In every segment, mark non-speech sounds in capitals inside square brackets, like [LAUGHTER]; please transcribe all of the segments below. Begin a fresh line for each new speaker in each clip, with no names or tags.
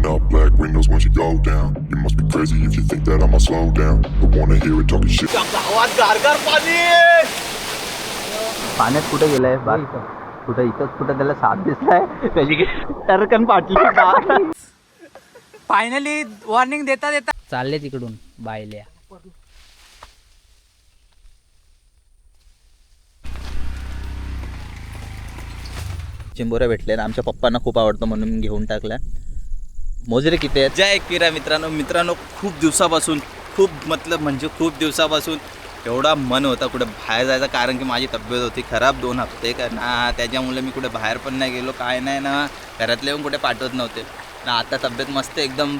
Rolling up black windows once you go down. You must be crazy if you think that I'ma slow down. But wanna hear it talking shit.
गावात गारगार पाणी
पाण्यात कुठे गेलाय? बाग कुठं इथंच कुठं त्याला साथ दिसलाय? त्याची टरकन पाटली का
फायनली वॉर्निंग देता देता. चालले तिकडून बायल्या.
चिंबोऱ्या भेटले आणि आमच्या पप्पांना खूप आवडतं म्हणून घेऊन टाकल्या. मोजरे किती आहेत?
जय किरा मित्रांनो. मित्रांनो खूप दिवसापासून खूप मतलब म्हणजे खूप दिवसापासून एवढा मन होता कुठे बाहेर जायचं कारण की माझी तब्येत होती खराब दोन हप्ते का ना त्याच्यामुळे मी कुठे बाहेर पण नाही गेलो काय नाही ना घरातले पण कुठे पाठवत नव्हते. ना आता तब्येत मस्त एकदम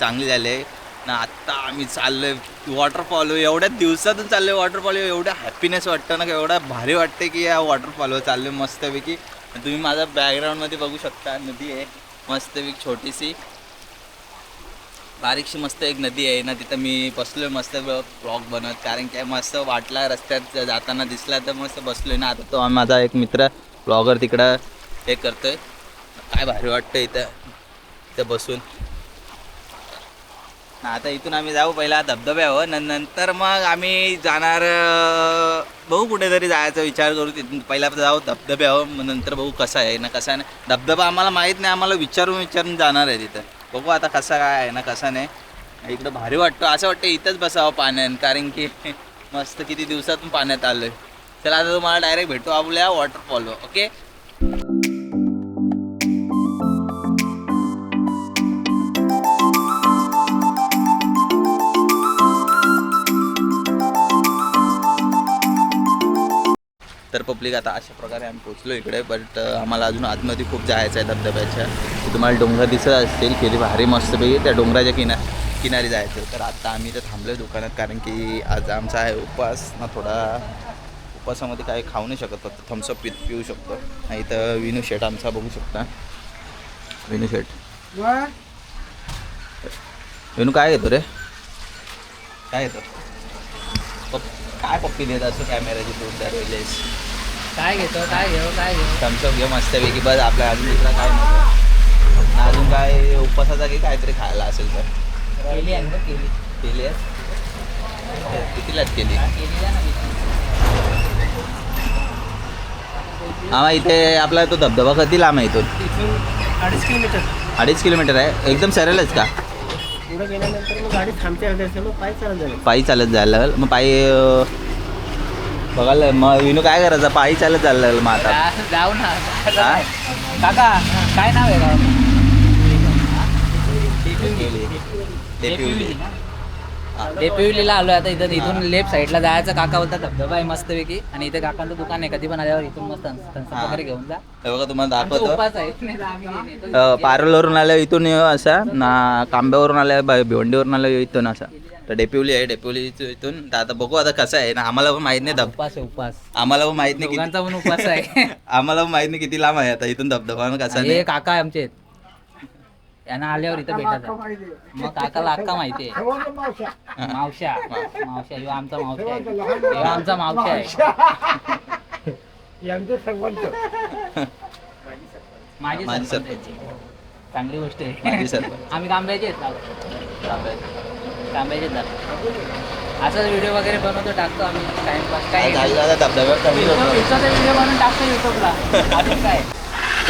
चांगली झाली आहे. ना आत्ता आम्ही चाललोय वॉटरफॉल एवढ्या दिवसातून चाललोय वॉटरफॉल एवढं हॅपीनेस वाटतं ना एवढा भारी वाटते की या वॉटरफॉलवर चाललोय मस्तपैकी. तुम्ही माझ्या बॅकग्राऊंडमध्ये बघू शकता नदी आहे मस्तपैकी छोटीशी. बारीकशी मस्त एक नदी आहे ना तिथं मी बसलो आहे मस्त ब्लॉग बनवत. कारण की मस्त वाटला रस्त्यात जाताना दिसला तर मस्त बसलोय ना. आता तो माझा एक मित्र ब्लॉगर तिकडं हे करतोय. काय भारी वाटतं इथं. इथं बसून. आता इथून आम्ही जाऊ पहिला धबधब्यावर. न नंतर मग आम्ही जाणार बघू कुठेतरी जायचा विचार करू. तिथून पहिला जाऊ धबधब्यावर. मग नंतर बघू कसा आहे ना कसा नाही. धबधबा आम्हाला माहीत नाही. आम्हाला विचारून विचारून जाणार आहे तिथं. बघू आता कसा काय आहे ना कसा नाही. इकडं भारी वाटतो. असं वाटतं इथंच बसावं पाण्यात कारण की [LAUGHS] मस्त किती दिवसातून पाण्यात आलोय. चला आता तुम्हाला डायरेक्ट भेटू आपल्या वॉटरफॉलवर ओके तर पब्लिक आता अशा प्रकारे आम्ही पोचलो इकडे बट आम्हाला अजून आतमध्ये खूप जायचं आहे धबधब्याच्या. तुम्हाला डोंगर दिसत असतील किती भारी मस्तपैकी त्या डोंगराच्या किना किनारी जायचं तर आत्ता आम्ही इथं थांबलो दुकानात कारण की आज आमचा आहे उपवास. ना थोडा उपवासामध्ये काही खाऊ नाही शकत फक्त थम्सअप पि पिऊ शकतो. नाही तर विनू शेट आमचा बघू शकता. विनू शेट. विनू काय घेतो रे? काय येतो काय पप्पी देत असं कॅमेऱ्याची दोन चार वेळेस
काय घेतो काय घेऊ काय घेऊ?
थम्सअप घे मस्तपैकी बस आपल्या अजून दुसरा काय नको. अजून काय उपवासाचा की काहीतरी खायला असेल तर?
केली आहे ना केली.
केली आहे? कितीलाच केली. हा इथे आपला तो धबधबा कधी लांब आहे इथून
अडीच किलोमीटर.
अडीच किलोमीटर आहे? एकदम सरळच का?
पुढे गेल्यानंतर मग गाडी थांबते अर्ध्या रस्त्यावर, मग पाय चालत झालं
पायी चालत जायला लागेल. मग पायी अं, बघायला मग विनू काय करायचं? पायी चालत जायला लागेल मग आता.
जा- जाऊ ना.
हा?
काका काय नाव आहे गाव
डेपिवली.
डेपिवलीला आलो आता इथं. इथून लेफ्ट साईडला जायचं. काका बोलतात धबधबा आहे मस्तपैकी. आणि इथे काकांचं दुकान आहे कधी पण आल्यावर इथून मस्त. वगैरे घेऊन जा.
हे बघा तुम्हाला
आमचा
दाखवतो.
उपास आहे.
पारोलवरून आल्या इथून येऊ असा. ना कांब्यावरून आल्या ब- भिवंडीवरून आल्या इथून असा. तर डेपिवली आहे डेपिवली इथून तर आता बघू आता कसं आहे. ना आम्हाला पण माहीत नाही धब
उपास आहे उपास.
आम्हाला पण माहीत नाही
दोघांचा
किती
पण उपास आहे. [LAUGHS]
आम्हाला पण माहीत नाही किती लांब आहे आता. इथून धबधबा आणि कसा
हे
नाही
काका आहे आमचे यांना आल्यावर इथं भेटत मग काकाला अक्का माहिती आहे. मावश्या. मावश्या. ह्यो आमचा मावश्या आहे. ह्यो आमचा मावश्या आहे.
यांचं
माझी
माझी
सरपंच. आहे. चांगली गोष्ट
माझी
आहे
सरपंच.
आम्ही तांब्याचे आहेत ना असाच व्हिडिओ वगैरे बनवतो टाकतो आम्ही. टाइमपास काय
आज आलो आता धबधब्यावर कमी होतो.
व्हिडिओ बनवून टाकतो युट्यूबला अजून काय?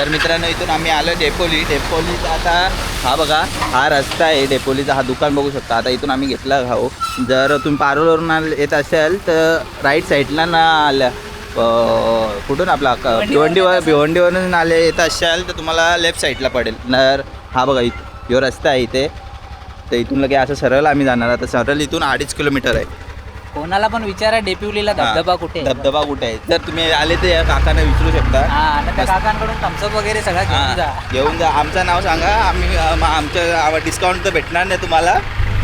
तर मित्रांनो इथून आम्ही आलो डेपोली. डेपोलीचा आता हा बघा हा रस्ता आहे. डेपोलीचा हा दुकान बघू शकता. आता इथून आम्ही घेतला खाऊ जर तुम्ही पारोलवरून आल- येत असाल तर राईट साईडला ना आल्या. कुठून आपला भिवंडीवर भिवंडीवरून आले येत असाल तर तुम्हाला लेफ्ट साईडला पडेल. तर हा बघा इथं ह्यो रस्ता आहे इथे. तर इथून लगे असं सरळ आम्ही जाणार. आता सरळ इथून अडीच किलोमीटर आहे.
कोणाला पण विचारा डेपिवलीला धबधबा कुठे आहे?
धबधबा कुठे आहे? जर तुम्ही आले तर या काकांना विचारू शकता.
हा आणि त्या काकांकडून थम्सअप वगैरे सगळं घेऊन जा.
हा, घेऊन जा. आमचं नाव सांगा. आम्ही अ, म- आमचं डिस्काउंट तर भेटणार नाही तुम्हाला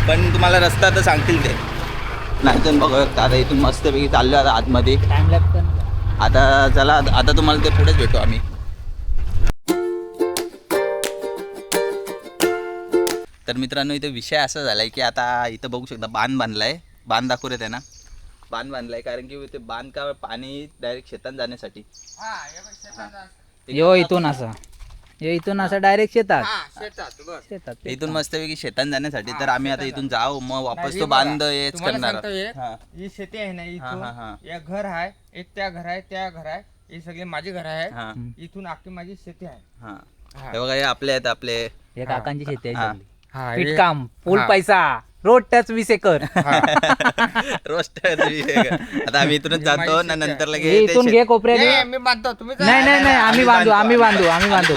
पण तुम्हाला रस्ता तर सांगतील ते. नाही तर बघू शकता आता इथून मस्तपैकी चाललो आता आतमध्ये.
टाइम लागतं
आता चला आता तुम्हाला ते पुढेच भेटू आम्ही. तर मित्रांनो इथं विषय असा झालाय की आता इथं बघू शकता बांध बांधलाय. बांध दाखवू रे त्यांना. बांध बांधलाय कारण की ते बांध का पाणी डायरेक्ट शेतात जाण्यासाठी.
यो इथून असा. हे इथून असं डायरेक्ट शेतात.
हा शेतात बस.
शेतात ते.
इथून मस्तपैकी शेतात जाण्यासाठी. तर आम्ही आता इथून जाऊ. मग वापस तो बांध हेच करणार.
हे, शेती आहे ना
हा, हा.
इथून एक घर आहे एक त्या घर आहे त्या घर आहे हे सगळे माझे घर आहे.
हा.
इथून अख्खी माझी शेती आहे.
हा. बघा हे आपले आहेत आपले.
हे काकांची शेती आहे फुल
हा.
पैसा. रोड टच वीस एकर. [LAUGHS]
रोस्ट आता आम्ही इथूनच जातो ना नंतर
हे इथून घे कोपऱ्यात.
नाही,
ये.
मी बांधतो. तुम्ही
नाही नाही नाही आम्ही बांधू आम्ही बांधू आम्ही बांधू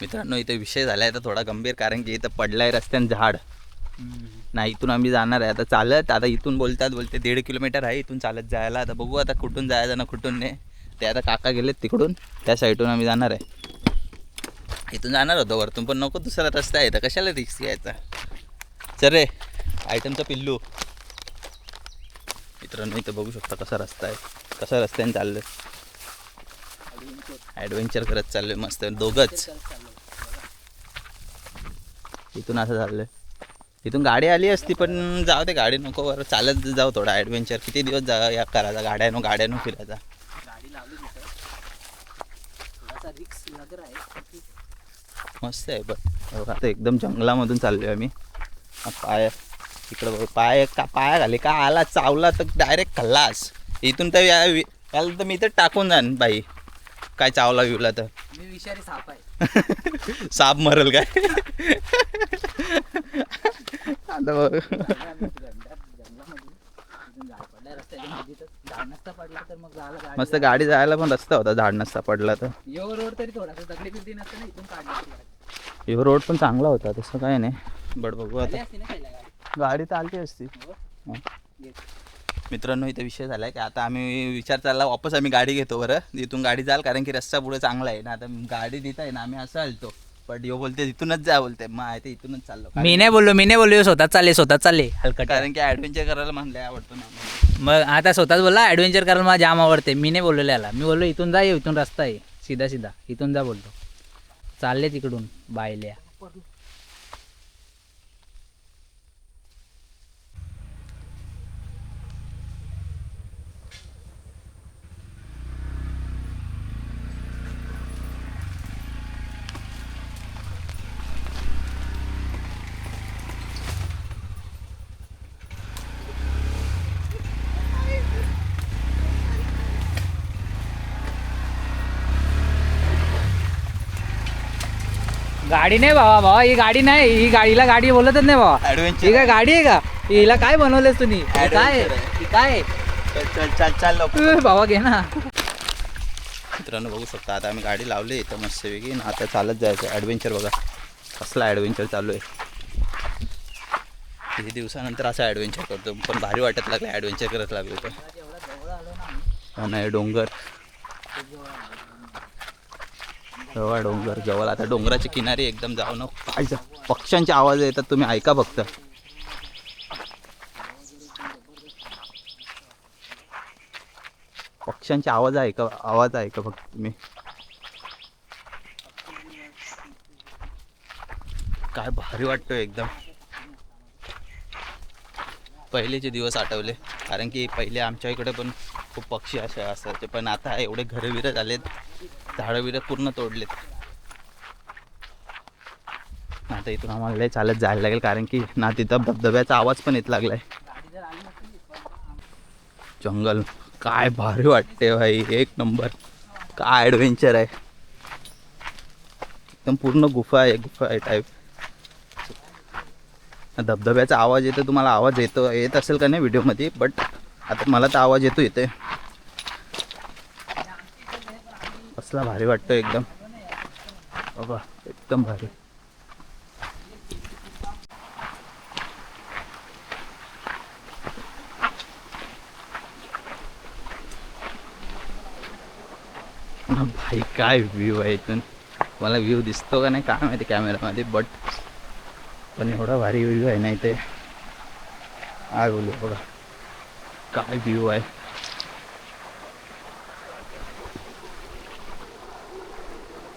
मित्रांनो इथे विषय झालाय तर थोडा गंभीर कारण की इथं पडलाय रस्त्यानं झाड. नाही इथून आम्ही जाणार आहे. आता चालत आता इथून बोलतात बोलते दीड किलोमीटर आहे इथून चालत जायला. आता बघू आता कुठून जायचं ना कुठून नाही. ते आता काका गेलेत तिकडून त्या साईडून आम्ही जाणार आहे. इथून जाणार होतो वरतून पण नको दुसरा रस्ता आहे. तर कशाला रिक्स घ्यायचा? चल रे आयटमचा पिल्लू. मित्रांनो इथं बघू शकता कसा रस्ता आहे. कसा रस्त्याने चाललं ॲडव्हेंचर करत चाललोय मस्त दोघंच. इथून असं चाललंय. इथून गाडी आली असती पण जाऊ दे गाडी नको बरं चालत जाऊ थोडा ॲडव्हेंचर किती दिवस जा या करायचा गाड्यानो गाड्यानो फिरायचा. मस्त आहे पण आता एकदम जंगलामधून चाललोय आम्ही. हा पाय इकडं बघ पाय का पाया घाले का आला चावला तर डायरेक्ट खल्लास. इथून तर या याला तर मी तर टाकून जाण बाई. काय चावला बिवला तर.
मी विषारी साप आहे. [LAUGHS]
साप मरल काय? आता बघ. मस्त गाडी जायला पण रस्ता होता झाड नसता पडला तर.
यो रोड तरी थोडासा दगडी बिगडी नसतं ना इथून काढली
ह्यो रोड पण चांगला होता तसं काय नाही. बट बघू आता. गाडी तर आलती असती. हा. मित्रांनो इथे विषय झाला आहे की आता आम्ही विचार चालला वापस आम्ही गाडी घेतो बरं. इथून गाडी जाल कारण की रस्ता पुढे चांगला आहे. ना आता गाडी देत आहे ना आम्ही असं आलतो पण यो बोलते इथूनच जा बोलते. मग आहे ते इथूनच चाललो.
मी नाही बोललो मी नाही बोललो स्वतः चालले स्वतः चालले हलकट.
कारण की ऍडव्हेंचर करायला म्हणलंय आवडतो ना.
मग आता स्वतःच बोलला ॲडव्हेंचर करायला मला जाम आवडते. मी नाही बोललेलो याला. मी बोललो इथून जा ये, इथून रस्ता आहे. सीधा सीधा. इथून जा बोलतो चालले तिकडून बायल्या. गाडी नाही भावा भावा ही गाडी नाही ही गाडीला गाडी बोलतच नाही
Adventure
ही काय गाडी आहे का? हिला काय बनवलेस तुम्ही? हे काय आहे?
Adventure आहे.
ही काय?
चल चल चल चल लवकर.
ए, भावा घे ना.
मित्रांनो बघू शकता आता आम्ही गाडी लावली इथं मस्तपैकी आणि आता चालत जायचं ॲडव्हेंचर बघा. कसला ॲडव्हेंचर चालू आहे. किती दिवसानंतर असं ॲडव्हेंचर करतो. पण भारी वाटत लागलं ॲडव्हेंचर करत लागलो तर. हा नाही डोंगर. जवळ डोंगर जवळ. आता डोंगराच्या किनारी एकदम जाऊ न पक्ष्यांचे आवाज येतात तुम्ही ऐका फक्त. पक्ष्यांचे आवाज ऐका आवाज ऐका फक्त तुम्ही. काय भारी वाटतोय एकदम. पहिलेचे दिवस आठवले. कारण की पहिले आमच्या इकडे पण खूप पक्षी असे असायचे. पण आता एवढे घरं झालेत. झाडं पूर्ण तोडलेत. आता इथून आम्हाला लय चालत जायला लागेल. कारण की ना तिथं धबधब्याचा आवाज पण येत लागलाय. जंगल. काय भारी वाटते भाई. एक नंबर. काय ॲडव्हेंचर आहे. एकदम पूर्ण गुफा आहे गुफा आहे टाईप धबधब्याचा आवाज येतो तुम्हाला आवाज येतो येत असेल का नाही व्हिडिओमध्ये बट आता मला तर आवाज येतो येते असला भारी वाटतो एकदम. बाबा एकदम भारी. भाई काय व्ह्यू आहे इथून? मला व्ह्यू दिसतो का नाही? काय माहिती कॅमेरामध्ये बट पण एवढा भारी व्ह्यू आहे नाही ते. काय बोलू बघा. काय व्ह्यू आहे.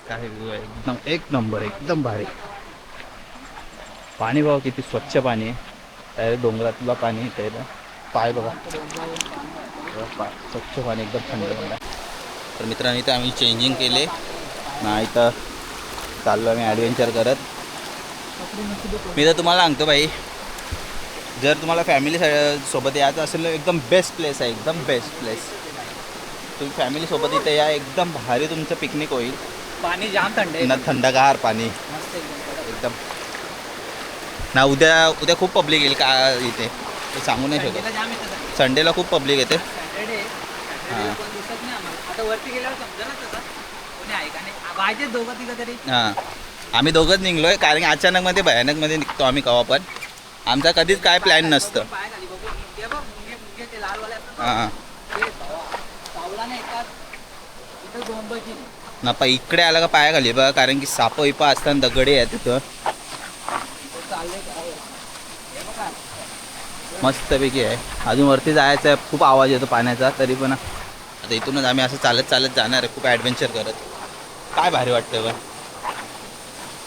काय व्ह्यू आहे? एकदम एक नंबर एकदम भारी. पाणी बघा किती स्वच्छ पाणी आहे. त्या डोंगरातला पाणी त्याला. पाय बघा. पाय. स्वच्छ पाणी एकदम थंड थंड तर मित्रांनो इथं आम्ही चेंजिंग केले. नाही तर चाललो आम्ही ॲडव्हेंचर करत. मी तर तुम्हाला सांगतो भाई जर तुम्हाला फॅमिली सोबत यायचं असेल एकदम बेस्ट प्लेस आहे एकदम बेस्ट प्लेस तुम्ही फॅमिलीसोबत इथे या एकदम भारी तुमचं पिकनिक होईल.
पाणी जाम थंड
ना थंडगार पाणी.
एकदम
ना उद्या उद्या खूप पब्लिक येईल का इथे? सांगू नाही शकत.
संडेला
खूप पब्लिक येते. हां.
आता वरती गेल्यावर समजा ना तसं कोणी आहे का नाही दोघं तिघं तरी.
हां. आम्ही दोघंच निघलो आहे कारण अचानकमध्ये भयानकमध्ये निघतो आम्ही कवा पण. आमचा कधीच काय प्लॅन नसतं. हां
ते
ना इकडे आला का पाया खाली बघा कारण की साप विपा असताना दगडे आहे तिथं. मस्तपैकी आहे. अजून वरती जायचं आहे खूप आवाज येतो पाण्याचा तरी पण. आता इथूनच आम्ही असं चालत चालत जाणार आहे खूप ॲडव्हेंचर करत. काय भारी वाटतं बघ.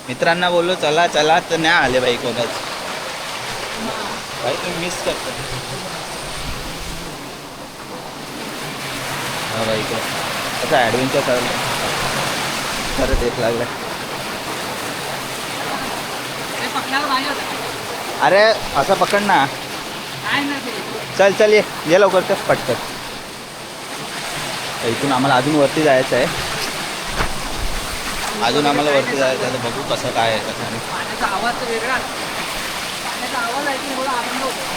मित्रांना बोललो चला चला तर नाही आले बाई कोणच. भाई तुम्ही मिस करतो. हा बाई असं ॲडव्हेंचर चाललं खरंच एक लागलं. अरे असं पकड ना. चल चल ये. लवकर तर पटकन. इथून आम्हाला अजून वरती जायचं आहे. अजून आम्हाला वरती जायचं आहे बघू कसं काय आहे कसं नाही
पाण्याचा आवाज तर वेगळा पाण्याचा आवाज ऐकून थोडा आनंद होतो.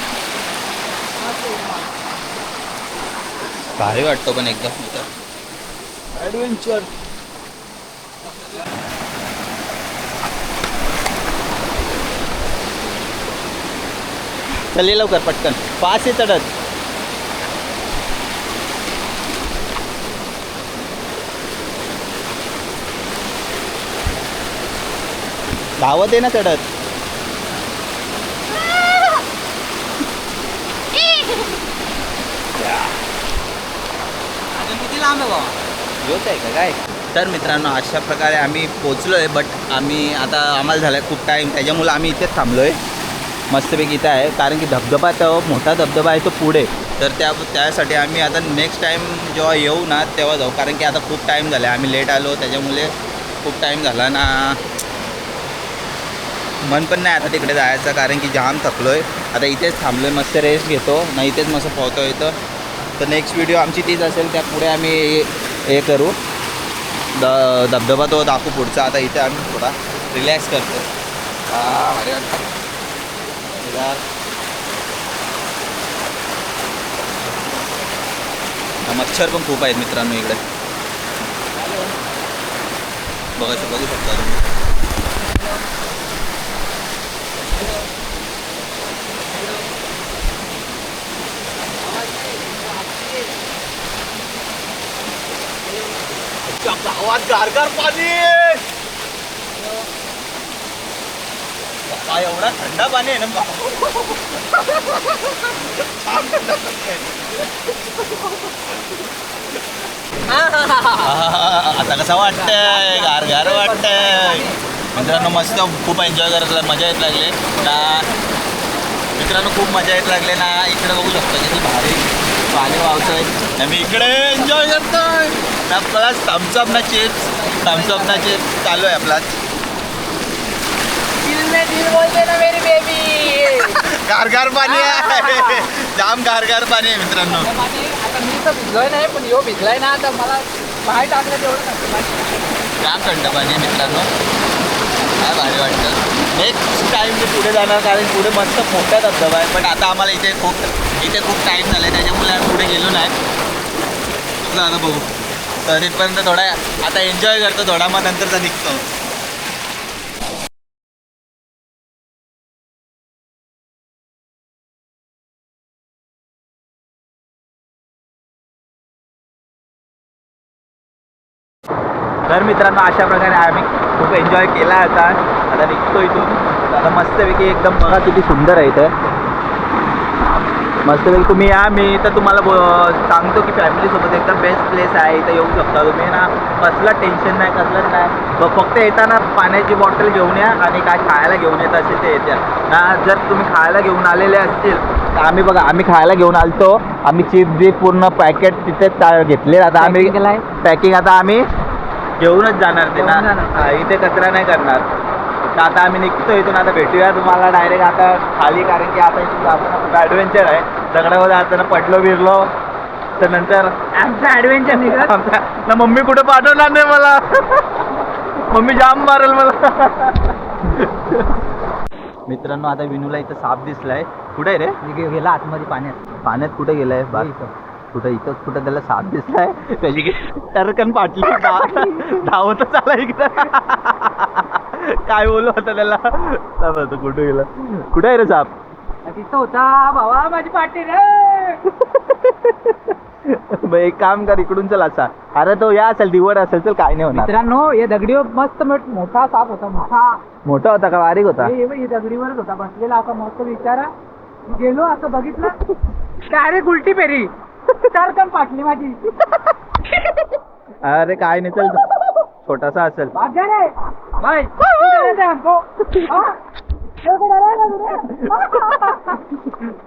भारी वाटतो पण एकदम ॲडव्हेंचर चल लवकर पटकन. पाच आहे चढत. धावत आहे ना चढत.
अजून किती लांब आहे
योच आहे का काय? तर मित्रांनो अशा प्रकारे आम्ही पोचलो आहे बट आम्ही आता आम्हाला झाला खूप टाईम त्याच्यामुळं आम्ही इथेच थांबलो आहे मस्तपैकी इथं आहे. कारण की धबधबा तो मोठा धबधबा आहे तो पुढे. तर त्या त्यासाठी आम्ही आता नेक्स्ट टाईम जेव्हा येऊ ना तेव्हा जाऊ. कारण की आता खूप टाईम झाला आम्ही लेट आलो त्याच्यामुळे खूप टाईम झाला ना. मन पण नाही आता तिकडे जायचं कारण की जाम थकलो आहे आता इथेच थांबलो आहे मस्त रेस्ट घेतो. नाही इथेच मस्त पोहतो येतं तर नेक्स्ट व्हिडिओ आमची तीच असेल त्या पुढे आम्ही हे करू. द धबधबा तो दाखवू पुढचा. आता इथे आम्ही थोडा रिलॅक्स करतो. मच्छर पण खूप आहेत मित्रांनो इकडे. बघा बघू शकता तुम्ही. गावात गारगार पाणी बाप्पा, एवढा थंड पाणी आहे ना बाप्पा. आता कसं वाटतंय? गारगार वाटतंय. मित्रांनो मस्त खूप एन्जॉय करत मजा येत लागले. ना मित्रांनो खूप मजा येत लागले. ना इकडे बघू शकतो किती भारी पाणी वावतंय ना मी इकडे एन्जॉय करतोय. ना प्लस थम्सअप ना चिप्स थम्सअप ना चिप्स चालू आहे आपला. गारगार [LAUGHS] पाणी आहे. [LAUGHS] [LAUGHS] जाम गारगार पाणी आहे मित्रांनो.
आता मी तर भिजलोय नाही पण यो भिजलाय ना आता मला बाहेर टाकलं तेवढं.
जाम थंड पाणी आहे मित्रांनो. काय भारी वाटतं. नेक्स्ट टाईम मी पुढे जाणार कारण पुढे मस्त मोठा धबधबा आहे. पण आता आम्हाला इथे खूप इथे खूप टाईम झाला आहे त्याच्यामुळे आम्ही पुढे गेलो नाही. आता बघू. तर थोडा आता एन्जॉय करतो. थोडा मग नंतरचा निघतो. तर मित्रांनो अशा प्रकारे आम्ही खूप एन्जॉय केला आता. आता निघतो इथून. आता मस्तपैकी एकदम बघा किती सुंदर आहे इथं. मस्तपैकी तुम्ही या. मी तर तुम्हाला बो- सांगतो की फॅमिलीसोबत एकदम बेस्ट प्लेस आहे. इथं येऊ शकता तुम्ही ना. कसलं टेन्शन नाही कसलंच नाही. फक्त येताना पाण्याची बॉटल घेऊन या आणि काय खायला घेऊन येत असेल ते येत्या. ना जर तुम्ही खायला घेऊन आलेले असतील तर आम्ही बघा आम्ही खायला घेऊन आलतो. आम्ही चिप्स बी पूर्ण पॅकेट तिथे घेतले आता आम्ही? पॅकिंग आता आम्ही घेऊनच जाणार ते ना. हा, इथे कचरा नाही करणार. तर आता आम्ही निघतो इथून आता भेटूया तुम्हाला डायरेक्ट आता खाली कारण की आता इथून जाताना ॲडव्हेंचर आहे. दगडावर जाताना पडलो बिरलो तर नंतर
आमचा ऍडव्हेंचर निघत
ना मम्मी कुठे पाठवणार नाही मला? मम्मी जाम मारेल मला. मित्रांनो आता विनूला इथं साप दिसलाय. कुठे रे?
गेला आतमध्ये पाण्यात.
पाण्यात कुठे गेलाय? बा कुठं इथं कुठं त्याला साप दिसलाय? त्याची टरकन पाटली धावतच आला इकडं. काय बोलू होतं त्याला? कुठं गेला? कुठे आहे रे साप?
तिथं होता भावा माझी पाठी रे.
मग एक काम कर इकडून चल असा. अरे तो या असेल दिवड असेल चल काय नाही होणार.
मित्रांनो या दगडीवर मस्त मोठ- साप होता मोठा.
मोठा होता का? बारीक होता?
हे हे दगडीवरच होता. बसलेला असा मस्त विचारा. गेलो असं बघितलं. डायरेक्ट उलटी पेरी टरकन पाटली माझी.
अरे काय नाही चल. छोटासा असेल.
रे. हमको हाँ? मेरे को डरा है. ना तुझे?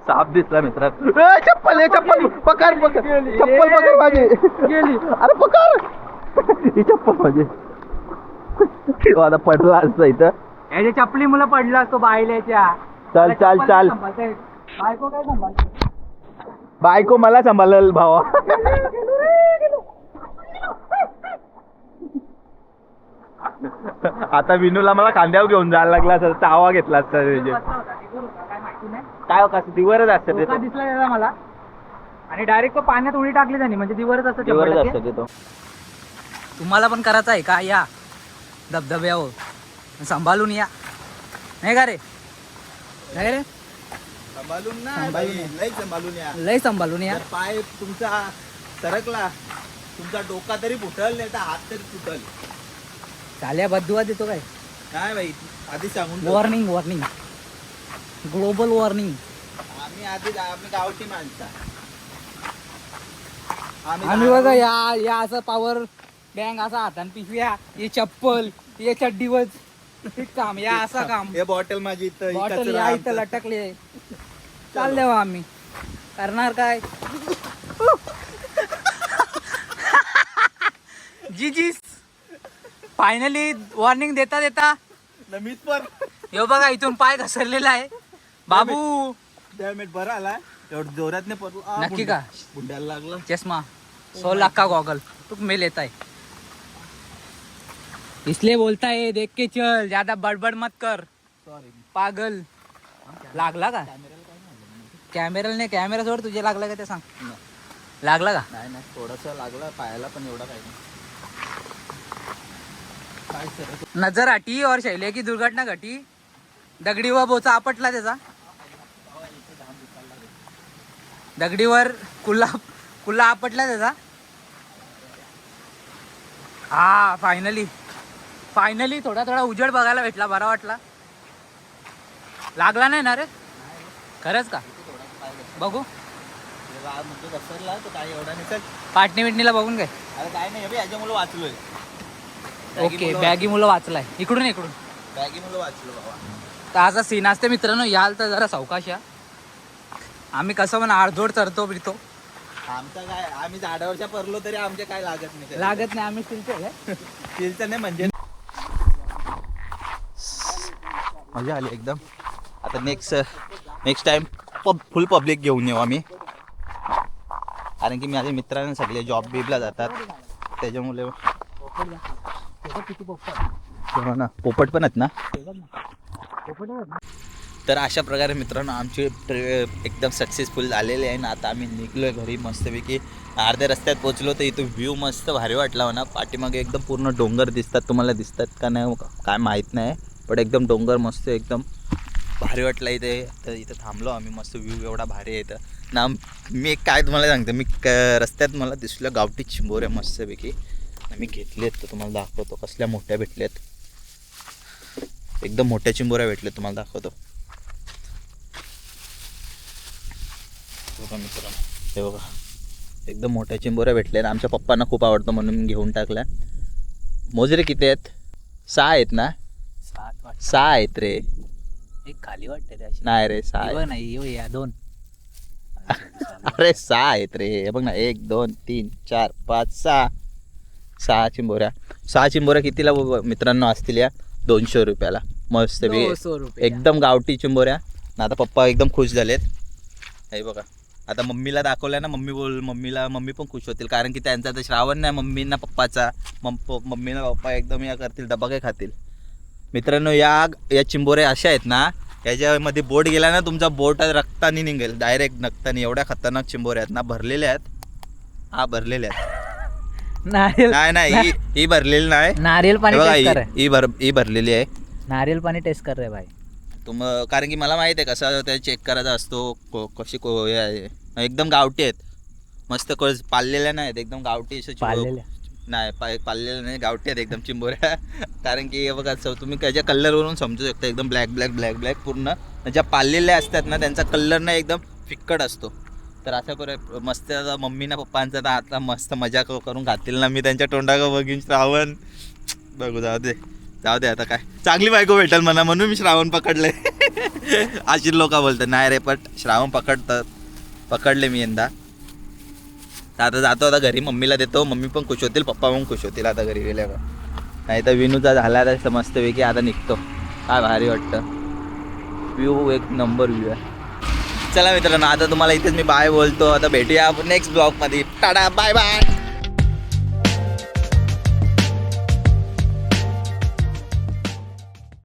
साप दिसला मित्रा ए, चप्पल आहे चप्पल. पकड पकड. चप्पल पकड माझी.
गेली.
अरे पकड. ही चप्पल माझी. तो आता पडला असता इथं.
याच्या चपली मुलं पडलं असतो बायल्याच्या
चल चल चल.
बायको काय सांभाळते?
बायको मला सांभाळल भावा. आता विनूला मला खांद्यावर घेऊन जायला लागला असता चावा घेतला असता त्याचे.
काय
कसं दिवरच असतं ते
दिसला त्याचा मला. आणि डायरेक्ट तो पाण्यात उडी टाकली त्यांनी म्हणजे दिवरच असं शंभर
दिवरच. असतं ते. तो.
तुम्हाला पण करायचं आहे का? या. धबधब्यावर. सांभाळून या. नाही का रे? नाही रे?
सांभाळून ना लई सांभाळून या.
लय सांभाळून या.
जर पाय तुमचा सरकला तुमचा डोका तरी फुटल नाही तर हात तरी तुटल
चाल्या बदुवा देतो काय?
काय भाई आधी सांगून ठेव.
वॉर्निंग वॉर्निंग ग्लोबल वॉर्निंग
आम्ही आधी आम्ही गावठी माणसं.
आम्ही बघा या या असं पॉवर बँक असा हातान पिशव्या हे चप्पल हे चड्डीवर. हे काम या असं काम.
हे बॉटल माझी इथं ही
बॉटल
कचरा
या इथं
आमचा.
लटकले चालले हो आम्ही. करणार काय? जी जी फायनली वॉर्निंग देता देता.
न मीच पण.
हे बघा इथून पाय घसरलेला आहे. बाबू.
डॅमेज बरा आला एवढं जोरात नाही
नक्की का?
बुंड्याला लागला.
चष्मा. सौ लाख का गॉगल. तू में लेता है इसलिए बोलता है देख के चल. ज्यादा बड़बड़ मत कर.
सॉरी
पागल. लागला का? कॅमेरा नाही कॅमेरा सोड तुझे लागला का ते सांग. लागला का?
नाही नाही थोडस लागला पायाला पण एवढा काही नाही. काय सर?
नजर हटी और शैले की दुर्घटना घटी. दगडीवर बोचा आपटला त्याचा. दगडीवर कुल्ला कुल्ला आपटला त्याचा. हा फायनली फायनली थोडा थोडा उजेड बघायला भेटला बरा वाटला. लागला नाही ना रे? खरंच का? बघू.
म्हणजे घसरला तर काही एवढा नाही चल
पाटणी बिटणीला बघून काय
अरे काय नाही याच्या मुलं वाचलोय.
ओके बॅगी मुलं वाचलाय. इकडून इकडून.
बॅगी मुलं वाचलो बाबा.
तर असा सीन असते मित्रांनो याल तर जरा सावकाश या. आम्ही कसं पण आडजोड चरतो बिरतो.
आमचा काय आम्ही झाडावरच्या परलो तरी आमच्या काय लागत नाही
लागत नाही आम्ही स्टीलचे आहे.
स्टीलचं नाही म्हणजे. मजा आली एकदम. आता next next time pub full public घेऊन येऊ आम्ही. कारण की माझ्या मित्रांना सगळे जॉब बीबला जातात. त्याच्यामुळे हो ना पोपट पण आहेत ना? तर अशा प्रकारे मित्रांनो आमची एकदम सक्सेसफुल झालेली आहे ना. आता आम्ही निघलो आहे घरी मस्तपैकी. अर्ध्या रस्त्यात पोचलो तर इथं व्ह्यू मस्त भारी वाटला हो म्हणा पाठीमागे एकदम पूर्ण डोंगर दिसतात. तुम्हाला दिसतात का नाही हो काय माहीत नाही. पण एकदम डोंगर मस्त एकदम. भारी वाटला इथे. तर इथं थांबलो आम्ही मस्त व्ह्यू एवढा भारी आहे इथं. ना मी एक काय तुम्हाला सांगतो मी क रस्त्यात मला दिसलं गावठी चिंबोऱ्या मस्तपैकी. मी घेतलेत तर तुम्हाला दाखवतो कसल्या मोठ्या भेटल्यात एकदम मोठ्या चिंबोऱ्या भेटल्यात तुम्हाला दाखवतो. बघा मित्रांनो हे बघा. एकदम मोठ्या चिंबोऱ्या भेटल्या आमच्या पप्पांना खूप आवडतं म्हणून मी घेऊन टाकल्या. मोजरे किती आहेत? सहा आहेत ना?
सात
सहा आहेत रे.
एक खाली वाटते रे अशी.
नाही रे सहा
नाही इव या दोन.
अरे सहा आहेत रे. हे बघ ना एक दोन तीन चार पाच सहा. सहा चिंबोऱ्या. सहा चिंबोऱ्या कितीला ब- मित्रांनो असतील या? दोनशे रुपयाला. मस्त बी.
दोनशे रुपये
एकदम गावठी चिंबोऱ्या. ना आता पप्पा एकदम खुश झालेत. हे बघा. आता मम्मीला दाखवल्या ना मम्मी बोल मम्मीला मम्मी पण खुश होतील. कारण की त्यांचा तर श्रावण नाही मम्मींना पप्पाचा. मम प- मम्मीना पप्पा एकदम या करतील डबा काय खातील. मित्रांनो या या चिंबोऱ्या अशा आहेत ना याच्यामध्ये बोट गेला ना तुमचा बोट रक्तानी निघेल. डायरेक्ट नक्तानी. एवढ्या खतरनाक चिंबोऱ्या आहेत ना. भरलेल्या आहेत. हा भरलेल्या आहेत.
नारियल
नाही नाही ही भरलेली नाही.
नारियल पाणी टेस्ट
ही
कर.
ही भर ही भरलेली आहे.
नारियल पाणी टेस्ट कर रे भाई.
तुम कारण की मला माहिती आहे कसा ते चेक करायचा असतो कशी. एकदम गावठी आहेत. मस्त कळ पाळलेल्या नाहीत एकदम गावठी नाही पा पाळलेलं नाही. गावठी आहेत एकदम चिंबोऱ्या. [LAUGHS] कारण की हे बघा सर तुम्ही त्याच्या कलरवरून समजू शकता. एकदम ब्लॅक ब्लॅक ब्लॅक ब्लॅक पूर्ण. ज्या पाळलेल्या असतात ना त्यांचा कलर ना एकदम फिक्कट असतो. तर असं करे मस्त आता मम्मीना पप्पांचा तर आता मस्त मजा करून घातील ना मी त्यांच्या तोंडाक बघीन श्रावण. बघू जाऊ दे. जाऊ दे आता काय. चांगली बायको भेटेल म्हणा म्हणून मी श्रावण पकडले [LAUGHS] आशीर्लो लोक बोलतात नाही रे पट श्रावण पकडतात. पकडले मी यंदा. तर आता जातो आता घरी मम्मीला देतो. मम्मी पण खुश होतील पप्पा पण खुश होतील आता घरी गेल्यावर. नाही तर विनूचा झाला तर मस्तपैकी आता निघतो. काय भारी वाटतं. व्ह्यू एक नंबर व्ह्यू आहे. चला मित्रांनो आता तुम्हाला इथेच मी बाय बोलतो. आता भेटूया नेक्स्ट ब्लॉगमध्ये टाटा बाय बाय